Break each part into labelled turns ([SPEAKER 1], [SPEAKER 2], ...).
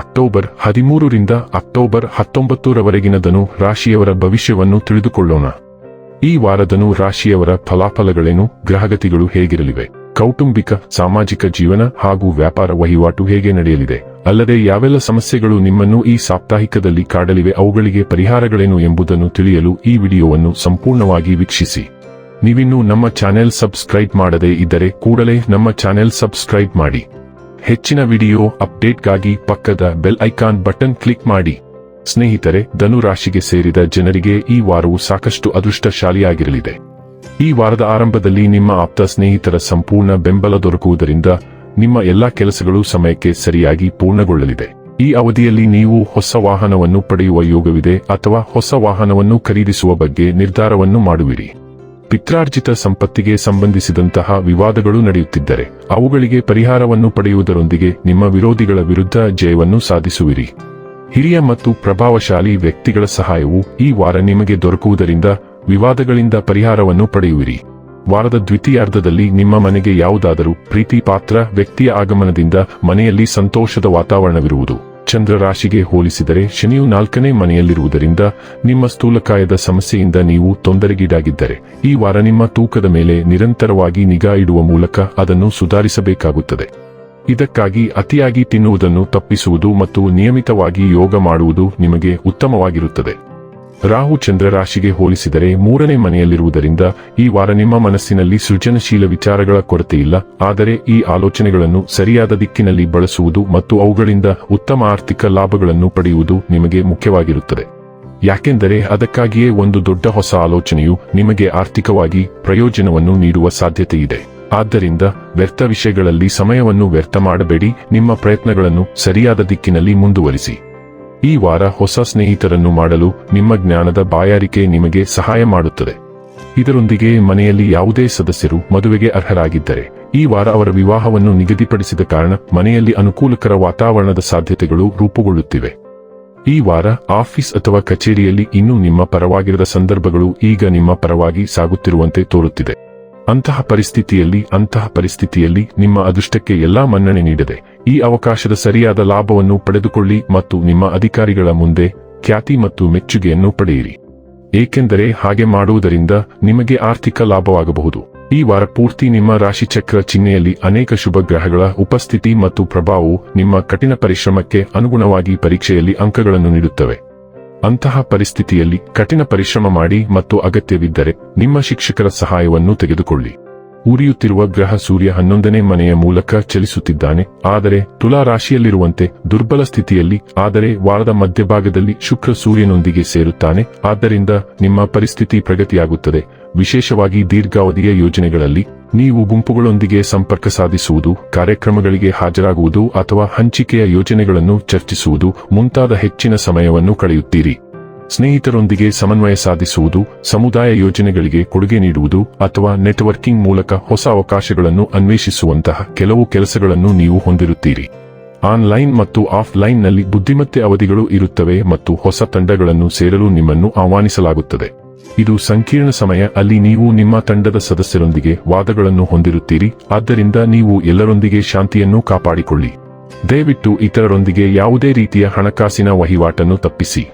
[SPEAKER 1] October ಹದಿಮೂರರಿಂದ October ಹತ್ತೊಂಬತ್ತರವರೆಗಿನ ಧನು ರಾಶಿಯವರ ಭವಿಷ್ಯವನ್ನು ತಿಳಿದುಕೊಳ್ಳೋಣ. ಈ ವಾರದನು ರಾಶಿಯವರ ಫಲಾಫಲಗಳೇನು, ಗ್ರಹಗತಿಗಳು ಹೇಗಿರಲಿವೆ, ಕೌಟುಂಬಿಕ, ಸಾಮಾಜಿಕ ಜೀವನ ಹಾಗೂ ವ್ಯಾಪಾರ ವಹಿವಾಟು ಹೇಗೆ ನಡೆಯಲಿದೆ, ಅಲ್ಲದೆ ಯಾವೆಲ್ಲ ಸಮಸ್ಯೆಗಳು ನಿಮ್ಮನ್ನು ಈ ಸಾಪ್ತಾಹಿಕದಲ್ಲಿ ಕಾಡಲಿವೆ, ಅವುಗಳಿಗೆ ಪರಿಹಾರಗಳೇನು ಎಂಬುದನ್ನು ತಿಳಿಯಲು ಈ ವಿಡಿಯೋವನ್ನು ಸಂಪೂರ್ಣವಾಗಿ ವೀಕ್ಷಿಸಿ. ನೀವಿನ್ನೂ ನಮ್ಮ ಚಾನೆಲ್ ಸಬ್ಸ್ಕ್ರೈಬ್ ಮಾಡದೇ ಇದ್ದರೆ ಕೂಡಲೇ ನಮ್ಮ ಚಾನೆಲ್ ಸಬ್ಸ್ಕ್ರೈಬ್ ಮಾಡಿ. ಹೆಚ್ಚಿನ ವಿಡಿಯೋ ಅಪ್ಡೇಟ್ಗಾಗಿ ಪಕ್ಕದ ಬೆಲ್ ಐಕಾನ್ ಬಟನ್ ಕ್ಲಿಕ್ ಮಾಡಿ. ಸ್ನೇಹಿತರೆ, ಧನು ರಾಶಿಗೆ ಸೇರಿದ ಜನರಿಗೆ ಈ ವಾರವು ಸಾಕಷ್ಟು ಅದೃಷ್ಟಶಾಲಿಯಾಗಿರಲಿದೆ. ಈ ವಾರದ ಆರಂಭದಲ್ಲಿ ನಿಮ್ಮ ಆಪ್ತ ಸ್ನೇಹಿತರ ಸಂಪೂರ್ಣ ಬೆಂಬಲ ದೊರಕುವುದರಿಂದ ನಿಮ್ಮ ಎಲ್ಲಾ ಕೆಲಸಗಳು ಸಮಯಕ್ಕೆ ಸರಿಯಾಗಿ ಪೂರ್ಣಗೊಳ್ಳಲಿದೆ. ಈ ಅವಧಿಯಲ್ಲಿ ನೀವು ಹೊಸ ವಾಹನವನ್ನು ಪಡೆಯುವ ಯೋಗವಿದೆ ಅಥವಾ ಹೊಸ ವಾಹನವನ್ನು ಖರೀದಿಸುವ ಬಗ್ಗೆ ನಿರ್ಧಾರವನ್ನು ಮಾಡುವಿರಿ. ಪಿತ್ರಾರ್ಜಿತ ಸಂಪತ್ತಿಗೆ ಸಂಬಂಧಿಸಿದಂತಹ ವಿವಾದಗಳು ನಡೆಯುತ್ತಿದ್ದರೆ, ಅವುಗಳಿಗೆ ಪರಿಹಾರವನ್ನು ಪಡೆಯುವುದರೊಂದಿಗೆ ನಿಮ್ಮ ವಿರೋಧಿಗಳ ವಿರುದ್ಧ ಜಯವನ್ನು ಸಾಧಿಸುವಿರಿ. ಹಿರಿಯ ಮತ್ತು ಪ್ರಭಾವಶಾಲಿ ವ್ಯಕ್ತಿಗಳ ಸಹಾಯವು ಈ ವಾರ ನಿಮಗೆ ದೊರಕುವುದರಿಂದ ವಿವಾದಗಳಿಂದ ಪರಿಹಾರವನ್ನು ಪಡೆಯುವಿರಿ. ವಾರದ ದ್ವಿತೀಯಾರ್ಧದಲ್ಲಿ ನಿಮ್ಮ ಮನೆಗೆ ಯಾವುದಾದರೂ ಪ್ರೀತಿ ಪಾತ್ರ ವ್ಯಕ್ತಿಯ ಆಗಮನದಿಂದ ಮನೆಯಲ್ಲಿ ಸಂತೋಷದ ವಾತಾವರಣವಿರುವುದು. ಚಂದ್ರ ರಾಶಿಗೆ ಹೋಲಿಸಿದರೆ ಶನಿಯು ನಾಲ್ಕನೇ ಮನೆಯಲ್ಲಿರುವುದರಿಂದ ನಿಮ್ಮ ಸ್ಥೂಲಕಾಯದ ಸಮಸ್ಯೆಯಿಂದ ನೀವು ತೊಂದರೆಗೀಡಾಗಿದ್ದರೆ ಈ ವಾರ ನಿಮ್ಮ ತೂಕದ ಮೇಲೆ ನಿರಂತರವಾಗಿ ನಿಗಾ ಇಡುವ ಮೂಲಕ ಅದನ್ನು ಸುಧಾರಿಸಬೇಕಾಗುತ್ತದೆ. ಇದಕ್ಕಾಗಿ ಅತಿಯಾಗಿ ತಿನ್ನುವುದನ್ನು ತಪ್ಪಿಸುವುದು ಮತ್ತು ನಿಯಮಿತವಾಗಿ ಯೋಗ ಮಾಡುವುದು ನಿಮಗೆ ಉತ್ತಮವಾಗಿರುತ್ತದೆ. ರಾಹು ಚಂದ್ರ ರಾಶಿಗೆ ಹೋಲಿಸಿದರೆ ಮೂರನೇ ಮನೆಯಲ್ಲಿರುವುದರಿಂದ ಈ ವಾರ ನಿಮ್ಮ ಮನಸ್ಸಿನಲ್ಲಿ ಸೃಜನಶೀಲ ವಿಚಾರಗಳ ಕೊರತೆಯಿಲ್ಲ ಆದರೆ ಈ ಆಲೋಚನೆಗಳನ್ನು ಸರಿಯಾದ ದಿಕ್ಕಿನಲ್ಲಿ ಬಳಸುವುದು ಮತ್ತು ಅವುಗಳಿಂದ ಉತ್ತಮ ಆರ್ಥಿಕ ಲಾಭಗಳನ್ನು ಪಡೆಯುವುದು ನಿಮಗೆ ಮುಖ್ಯವಾಗಿರುತ್ತದೆ. ಯಾಕೆಂದರೆ ಅದಕ್ಕಾಗಿಯೇ ಒಂದು ದೊಡ್ಡ ಹೊಸ ಆಲೋಚನೆಯು ನಿಮಗೆ ಆರ್ಥಿಕವಾಗಿ ಪ್ರಯೋಜನವನ್ನು ನೀಡುವ ಸಾಧ್ಯತೆಯಿದೆ. ಆದ್ದರಿಂದ ವ್ಯರ್ಥ ವಿಷಯಗಳಲ್ಲಿ ಸಮಯವನ್ನು ವ್ಯರ್ಥ ಮಾಡಬೇಡಿ, ನಿಮ್ಮ ಪ್ರಯತ್ನಗಳನ್ನು ಸರಿಯಾದ ದಿಕ್ಕಿನಲ್ಲಿ ಮುಂದುವರಿಸಿ. ಈ ವಾರ ಹೊಸ ಸ್ನೇಹಿತರನ್ನು ಮಾಡಲು ನಿಮ್ಮ ಜ್ಞಾನದ ಬಾಯಾರಿಕೆ ನಿಮಗೆ ಸಹಾಯ ಮಾಡುತ್ತದೆ. ಇದರೊಂದಿಗೆ ಮನೆಯಲ್ಲಿ ಯಾವುದೇ ಸದಸ್ಯರು ಮದುವೆಗೆ ಅರ್ಹರಾಗಿದ್ದರೆ, ಈ ವಾರ ಅವರ ವಿವಾಹವನ್ನು ನಿಗದಿಪಡಿಸಿದ ಕಾರಣ ಮನೆಯಲ್ಲಿ ಅನುಕೂಲಕರ ವಾತಾವರಣದ ಸಾಧ್ಯತೆಗಳು ರೂಪುಗೊಳ್ಳುತ್ತಿವೆ. ಈ ವಾರ ಆಫೀಸ್ ಅಥವಾ ಕಚೇರಿಯಲ್ಲಿ ಇನ್ನೂ ನಿಮ್ಮ ಪರವಾಗಿರದ ಸಂದರ್ಭಗಳು ಈಗ ನಿಮ್ಮ ಪರವಾಗಿ ಸಾಗುತ್ತಿರುವಂತೆ ತೋರುತ್ತಿದೆ. ಅಂತಹ ಪರಿಸ್ಥಿತಿಯಲ್ಲಿ ಅಂತಹ ಪರಿಸ್ಥಿತಿಯಲ್ಲಿ ನಿಮ್ಮ ಅದೃಷ್ಟಕ್ಕೆ ಎಲ್ಲಾ ಮನ್ನಣೆ ನೀಡದೆ, ಈ ಅವಕಾಶದ ಸರಿಯಾದ ಲಾಭವನ್ನು ಪಡೆದುಕೊಳ್ಳಿ ಮತ್ತು ನಿಮ್ಮ ಅಧಿಕಾರಿಗಳ ಮುಂದೆ ಖ್ಯಾತಿ ಮತ್ತು ಮೆಚ್ಚುಗೆಯನ್ನು ಪಡೆಯಿರಿ. ಏಕೆಂದರೆ ಹಾಗೆ ಮಾಡುವುದರಿಂದ ನಿಮಗೆ ಆರ್ಥಿಕ ಲಾಭವಾಗಬಹುದು. ಈ ವಾರ ಪೂರ್ತಿ ನಿಮ್ಮ ರಾಶಿಚಕ್ರ ಚಿಹ್ನೆಯಲ್ಲಿ ಅನೇಕ ಶುಭ ಗ್ರಹಗಳ ಉಪಸ್ಥಿತಿ ಮತ್ತು ಪ್ರಭಾವವು ನಿಮ್ಮ ಕಠಿಣ ಪರಿಶ್ರಮಕ್ಕೆ ಅನುಗುಣವಾಗಿ ಪರೀಕ್ಷೆಯಲ್ಲಿ ಅಂಕಗಳನ್ನು ನೀಡುತ್ತವೆ. ಅಂತಹ ಪರಿಸ್ಥಿತಿಯಲ್ಲಿ ಕಠಿಣ ಪರಿಶ್ರಮ ಮಾಡಿ ಮತ್ತು ಅಗತ್ಯವಿದ್ದರೆ ನಿಮ್ಮ ಶಿಕ್ಷಕರ ಸಹಾಯವನ್ನು ತೆಗೆದುಕೊಳ್ಳಿ. ಉರಿಯುತ್ತಿರುವ ಗ್ರಹ ಸೂರ್ಯ ಹನ್ನೊಂದನೇ ಮನೆಯ ಮೂಲಕ ಚಲಿಸುತ್ತಿದ್ದಾನೆ. ಆದರೆ ತುಲಾ ರಾಶಿಯಲ್ಲಿರುವಂತೆ ದುರ್ಬಲ ಸ್ಥಿತಿಯಲ್ಲಿ, ಆದರೆ ವಾರದ ಮಧ್ಯಭಾಗದಲ್ಲಿ ಶುಕ್ರ ಸೂರ್ಯನೊಂದಿಗೆ ಸೇರುತ್ತಾನೆ. ಆದ್ದರಿಂದ ನಿಮ್ಮ ಪರಿಸ್ಥಿತಿ ಪ್ರಗತಿಯಾಗುತ್ತದೆ. ವಿಶೇಷವಾಗಿ ದೀರ್ಘಾವಧಿಯ ಯೋಜನೆಗಳಲ್ಲಿ ನೀವು ಗುಂಪುಗಳೊಂದಿಗೆ ಸಂಪರ್ಕ ಸಾಧಿಸುವುದು, ಕಾರ್ಯಕ್ರಮಗಳಿಗೆ ಹಾಜರಾಗುವುದು ಅಥವಾ ಹಂಚಿಕೆಯ ಯೋಜನೆಗಳನ್ನು ಚರ್ಚಿಸುವುದು ಮುಂತಾದ ಹೆಚ್ಚಿನ ಸಮಯವನ್ನು ಕಳೆಯುತ್ತೀರಿ. ಸ್ನೇಹಿತರೊಂದಿಗೆ ಸಮನ್ವಯ ಸಾಧಿಸುವುದು, ಸಮುದಾಯ ಯೋಜನೆಗಳಿಗೆ ಕೊಡುಗೆ ನೀಡುವುದು ಅಥವಾ ನೆಟ್ವರ್ಕಿಂಗ್ ಮೂಲಕ ಹೊಸ ಅವಕಾಶಗಳನ್ನು ಅನ್ವೇಷಿಸುವಂತಹ ಕೆಲವು ಕೆಲಸಗಳನ್ನು ನೀವು ಹೊಂದಿರುತ್ತೀರಿ. ಆನ್ಲೈನ್ ಮತ್ತು ಆಫ್ಲೈನ್ನಲ್ಲಿ ಬುದ್ಧಿಮತ್ತೆ ಅವಧಿಗಳು ಇರುತ್ತವೆ ಮತ್ತು ಹೊಸ ತಂಡಗಳನ್ನು ಸೇರಲು ನಿಮ್ಮನ್ನು ಆಹ್ವಾನಿಸಲಾಗುತ್ತದೆ. ಇದು ಸಂಕೀರ್ಣ ಸಮಯ, ಅಲ್ಲಿ ನೀವು ನಿಮ್ಮ ತಂಡದ ಸದಸ್ಯರೊಂದಿಗೆ ವಾದಗಳನ್ನು ಹೊಂದಿರುತ್ತೀರಿ, ಆದ್ದರಿಂದ ನೀವು ಎಲ್ಲರೊಂದಿಗೆ ಶಾಂತಿಯನ್ನು ಕಾಪಾಡಿಕೊಳ್ಳಿ. ದಯವಿಟ್ಟು ಇತರರೊಂದಿಗೆ ಯಾವುದೇ ರೀತಿಯ ಹಣಕಾಸಿನ ವಹಿವಾಟನ್ನು ತಪ್ಪಿಸಿ.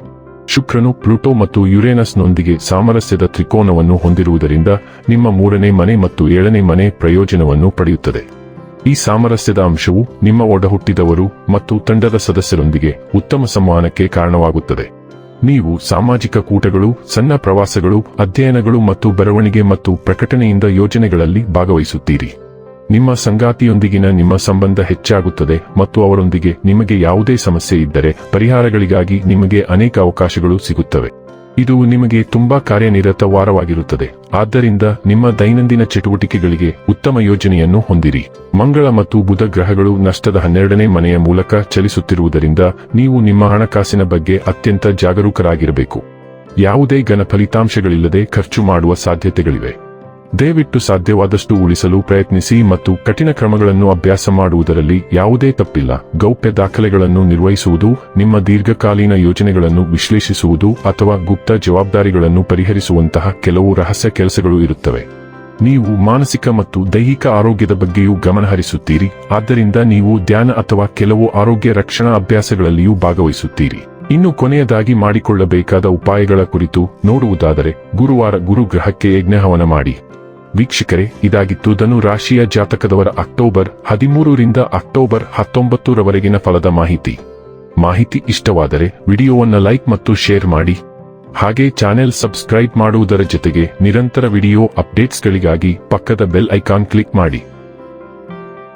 [SPEAKER 1] ಶುಕ್ರನು ಪ್ಲೂಟೋ ಮತ್ತು ಯುರೇನಸ್ನೊಂದಿಗೆ ಸಾಮರಸ್ಯದ ತ್ರಿಕೋನವನ್ನು ಹೊಂದಿರುವುದರಿಂದ ನಿಮ್ಮ ಮೂರನೇ ಮನೆ ಮತ್ತು ಏಳನೇ ಮನೆ ಪ್ರಯೋಜನವನ್ನು ಪಡೆಯುತ್ತದೆ. ಈ ಸಾಮರಸ್ಯದ ಅಂಶವು ನಿಮ್ಮ ಒಡಹುಟ್ಟಿದವರು ಮತ್ತು ತಂಡದ ಸದಸ್ಯರೊಂದಿಗೆ ಉತ್ತಮ ಸಂವಹನಕ್ಕೆ ಕಾರಣವಾಗುತ್ತದೆ. ನೀವು ಸಾಮಾಜಿಕ ಕೂಟಗಳು, ಸಣ್ಣ ಪ್ರವಾಸಗಳು, ಅಧ್ಯಯನಗಳು ಮತ್ತು ಬರವಣಿಗೆ ಮತ್ತು ಪ್ರಕಟಣೆಯಿಂದ ಯೋಜನೆಗಳಲ್ಲಿ ಭಾಗವಹಿಸುತ್ತೀರಿ. ನಿಮ್ಮ ಸಂಗಾತಿಯೊಂದಿಗಿನ ನಿಮ್ಮ ಸಂಬಂಧ ಹೆಚ್ಚಾಗುತ್ತದೆ ಮತ್ತು ಅವರೊಂದಿಗೆ ನಿಮಗೆ ಯಾವುದೇ ಸಮಸ್ಯೆ ಇದ್ದರೆ ಪರಿಹಾರಗಳಿಗಾಗಿ ನಿಮಗೆ ಅನೇಕ ಅವಕಾಶಗಳು ಸಿಗುತ್ತವೆ. ಇದು ನಿಮಗೆ ತುಂಬಾ ಕಾರ್ಯನಿರತ ವಾರವಾಗಿರುತ್ತದೆ. ಆದ್ದರಿಂದ ನಿಮ್ಮ ದೈನಂದಿನ ಚಟುವಟಿಕೆಗಳಿಗೆ ಉತ್ತಮ ಯೋಜನೆಯನ್ನು ಹೊಂದಿರಿ. ಮಂಗಳ ಮತ್ತು ಬುಧ ಗ್ರಹಗಳು ನಷ್ಟದ ಹನ್ನೆರಡನೇ ಮನೆಯ ಮೂಲಕ ಚಲಿಸುತ್ತಿರುವುದರಿಂದ ನೀವು ನಿಮ್ಮ ಹಣಕಾಸಿನ ಬಗ್ಗೆ ಅತ್ಯಂತ ಜಾಗರೂಕರಾಗಿರಬೇಕು. ಯಾವುದೇ ಘನ ಫಲಿತಾಂಶಗಳಿಲ್ಲದೆ ಖರ್ಚು ಮಾಡುವ ಸಾಧ್ಯತೆಗಳಿವೆ. ದಯವಿಟ್ಟು ಸಾಧ್ಯವಾದಷ್ಟು ಉಳಿಸಲು ಪ್ರಯತ್ನಿಸಿ ಮತ್ತು ಕಠಿಣ ಕ್ರಮಗಳನ್ನು ಅಭ್ಯಾಸ ಮಾಡುವುದರಲ್ಲಿ ಯಾವುದೇ ತಪ್ಪಿಲ್ಲ. ಗೌಪ್ಯ ದಾಖಲೆಗಳನ್ನು ನಿರ್ವಹಿಸುವುದು, ನಿಮ್ಮ ದೀರ್ಘಕಾಲೀನ ಯೋಜನೆಗಳನ್ನು ವಿಶ್ಲೇಷಿಸುವುದು ಅಥವಾ ಗುಪ್ತ ಜವಾಬ್ದಾರಿಗಳನ್ನು ಪರಿಹರಿಸುವಂತಹ ಕೆಲವು ರಹಸ್ಯ ಕೆಲಸಗಳು ಇರುತ್ತವೆ. ನೀವು ಮಾನಸಿಕ ಮತ್ತು ದೈಹಿಕ ಆರೋಗ್ಯದ ಬಗ್ಗೆಯೂ ಗಮನಹರಿಸುತ್ತೀರಿ ಆದ್ದರಿಂದ ನೀವು ಧ್ಯಾನ ಅಥವಾ ಕೆಲವು ಆರೋಗ್ಯ ರಕ್ಷಣಾ ಅಭ್ಯಾಸಗಳಲ್ಲಿಯೂ ಭಾಗವಹಿಸುತ್ತೀರಿ. ಇನ್ನು ಕೊನೆಯದಾಗಿ ಮಾಡಿಕೊಳ್ಳಬೇಕಾದ ಉಪಾಯಗಳ ಕುರಿತು ನೋಡುವುದಾದರೆ ಗುರುವಾರ ಗುರುಗ್ರಹಕ್ಕೆ ಯಜ್ಞಹವನ ಮಾಡಿ. ವೀಕ್ಷಕರೇ, ಇದಾಗಿತ್ತು ಧನು ರಾಶಿಯ ಜಾತಕದವರ ಅಕ್ಟೋಬರ್ ಹದಿಮೂರರಿಂದ ಅಕ್ಟೋಬರ್ ಹತ್ತೊಂಬತ್ತರವರೆಗಿನ ಫಲದ ಮಾಹಿತಿ. ಮಾಹಿತಿ ಇಷ್ಟವಾದರೆ ವಿಡಿಯೋವನ್ನು ಲೈಕ್ ಮತ್ತು ಶೇರ್ ಮಾಡಿ. ಹಾಗೆ ಚಾನೆಲ್ ಸಬ್ಸ್ಕ್ರೈಬ್ ಮಾಡುವುದರ ಜೊತೆಗೆ ನಿರಂತರ ವಿಡಿಯೋ ಅಪ್ಡೇಟ್ಸ್ಗಳಿಗಾಗಿ ಪಕ್ಕದ ಬೆಲ್ ಐಕಾನ್ ಕ್ಲಿಕ್ ಮಾಡಿ.